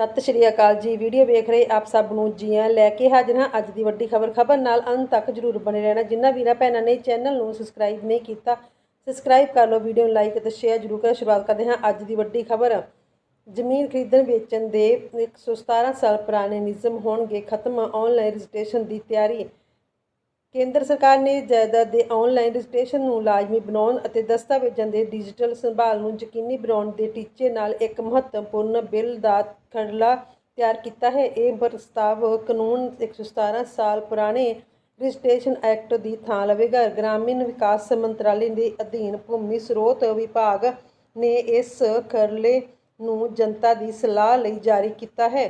ਸਤਿ ਸ਼੍ਰੀ ਅਕਾਲ ਜੀ। ਵੀਡੀਓ ਵੇਖ ਰਹੇ ਆਪ ਸਭ ਨੂੰ ਜੀ ਆਇਆਂ ਲੈ ਕੇ ਹਾਜ਼ਰ ਹਾਂ ਅੱਜ ਦੀ ਵੱਡੀ ਖਬਰ। ਖਬਰ ਨਾਲ ਅੰਤ ਤੱਕ ਜਰੂਰ ਬਣੇ ਰਹਿਣਾ। ਜਿਨ੍ਹਾਂ ਵੀਰਾਂ ਭੈਣਾਂ ਨੇ ਚੈਨਲ ਨੂੰ ਸਬਸਕ੍ਰਾਈਬ ਨਹੀਂ ਕੀਤਾ ਸਬਸਕ੍ਰਾਈਬ ਕਰ ਲਓ, ਵੀਡੀਓ ਨੂੰ ਲਾਈਕ ਅਤੇ ਸ਼ੇਅਰ ਜਰੂਰ ਕਰੋ। ਸ਼ੁਰੂਆਤ ਕਰਦੇ ਹਾਂ ਅੱਜ ਦੀ ਵੱਡੀ ਖਬਰ। ਜ਼ਮੀਨ ਖਰੀਦਣ ਵੇਚਣ ਦੇ 117 ਸਾਲ ਪੁਰਾਣੇ ਨਿਯਮ ਹੋਣਗੇ। ਖਤਮ ਆਨਲਾਈਨ ਰਜਿਸਟ੍ਰੇਸ਼ਨ ਦੀ ਤਿਆਰੀ। ਕੇਂਦਰ ਸਰਕਾਰ ਨੇ ਜਾਇਦਾਦ ਦੇ ਆਨਲਾਈਨ ਰਜਿਸਟ੍ਰੇਸ਼ਨ ਨੂੰ ਲਾਜ਼ਮੀ ਬਣਾਉਣ ਅਤੇ ਦਸਤਾਵੇਜ਼ਾਂ ਦੇ ਡਿਜੀਟਲ ਸੰਭਾਲ ਨੂੰ ਯਕੀਨੀ ਬਣਾਉਣ ਦੇ ਟੀਚੇ ਨਾਲ ਇੱਕ ਮਹੱਤਵਪੂਰਨ ਬਿੱਲ ਦਾ ਖਰਲਾ ਤਿਆਰ ਕੀਤਾ ਹੈ। ਇਹ ਪ੍ਰਸਤਾਵ ਕਾਨੂੰਨ 117 ਸਾਲ ਪੁਰਾਣੇ ਰਜਿਸਟ੍ਰੇਸ਼ਨ ਐਕਟ ਦੀ ਥਾਂ ਲਵੇਗਾ। ਗ੍ਰਾਮੀਣ ਵਿਕਾਸ ਮੰਤਰਾਲੇ ਦੇ ਅਧੀਨ ਭੂਮੀ ਸਰੋਤ ਵਿਭਾਗ ਨੇ ਇਸ ਖਰਲੇ ਨੂੰ ਜਨਤਾ ਦੀ ਸਲਾਹ ਲਈ ਜਾਰੀ ਕੀਤਾ ਹੈ।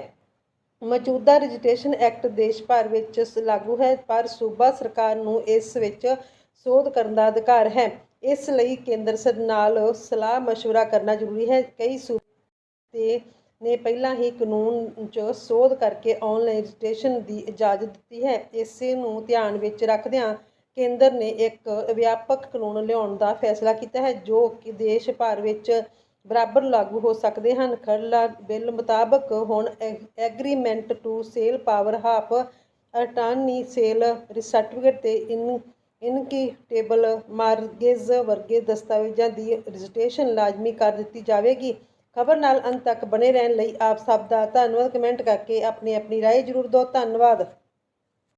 ਮੌਜੂਦਾ ਰਜਿਸਟ੍ਰੇਸ਼ਨ ਐਕਟ ਦੇਸ਼ ਭਰ ਵਿੱਚ ਸ- ਲਾਗੂ ਹੈ ਪਰ ਸੂਬਾ ਸਰਕਾਰ ਨੂੰ ਇਸ ਵਿੱਚ ਸੋਧ ਕਰਨ ਦਾ ਅਧਿਕਾਰ ਹੈ ਇਸ ਲਈ ਕੇਂਦਰ ਸਰ ਨਾਲ ਸਲਾਹ مشورہ ਕਰਨਾ ਜ਼ਰੂਰੀ ਹੈ ਕਈ ਸੂਬੇ ਨੇ ਪਹਿਲਾਂ ਹੀ ਕਾਨੂੰਨ 'ਚ ਸੋਧ ਕਰਕੇ ਆਨਲਾਈਨ ਰਜਿਸਟ੍ਰੇਸ਼ਨ ਦੀ ਇਜਾਜ਼ਤ ਦਿੱਤੀ ਹੈ ਇਸੇ ਨੂੰ ਧਿਆਨ ਵਿੱਚ ਰੱਖਦਿਆਂ ਕੇਂਦਰ ਨੇ ਇੱਕ ਵਿਆਪਕ ਕਾਨੂੰਨ ਲਿਆਉਣ ਦਾ ਫੈਸਲਾ ਕੀਤਾ ਹੈ ਜੋ ਕਿ ਦੇਸ਼ ਭਰ ਵਿੱਚ ਬਰਾਬਰ ਲਾਗੂ ਹੋ ਸਕਦੇ ਹਨ। ਖਰਲਾ ਬਿੱਲ ਮੁਤਾਬਕ ਹੁਣ agreement to sale power of attorney sale certificate ਤੇ ਇਨ, ਇਨਕੀਟੇਬਲ ਮਾਰਗੇਜ ਵਰਗੇ ਦਸਤਾਵੇਜ਼ਾਂ ਦੀ ਰਜਿਸਟ੍ਰੇਸ਼ਨ ਲਾਜ਼ਮੀ ਕਰ ਦਿੱਤੀ ਜਾਵੇਗੀ। ਖਬਰ ਨਾਲ ਅੰਤ ਤੱਕ ਬਣੇ ਰਹਿਣ ਲਈ ਆਪ ਸਭ ਦਾ ਧੰਨਵਾਦ। ਕਮੈਂਟ ਕਰਕੇ ਆਪਣੀ ਆਪਣੀ ਰਾਏ ਜ਼ਰੂਰ ਦਿਓ। ਧੰਨਵਾਦ।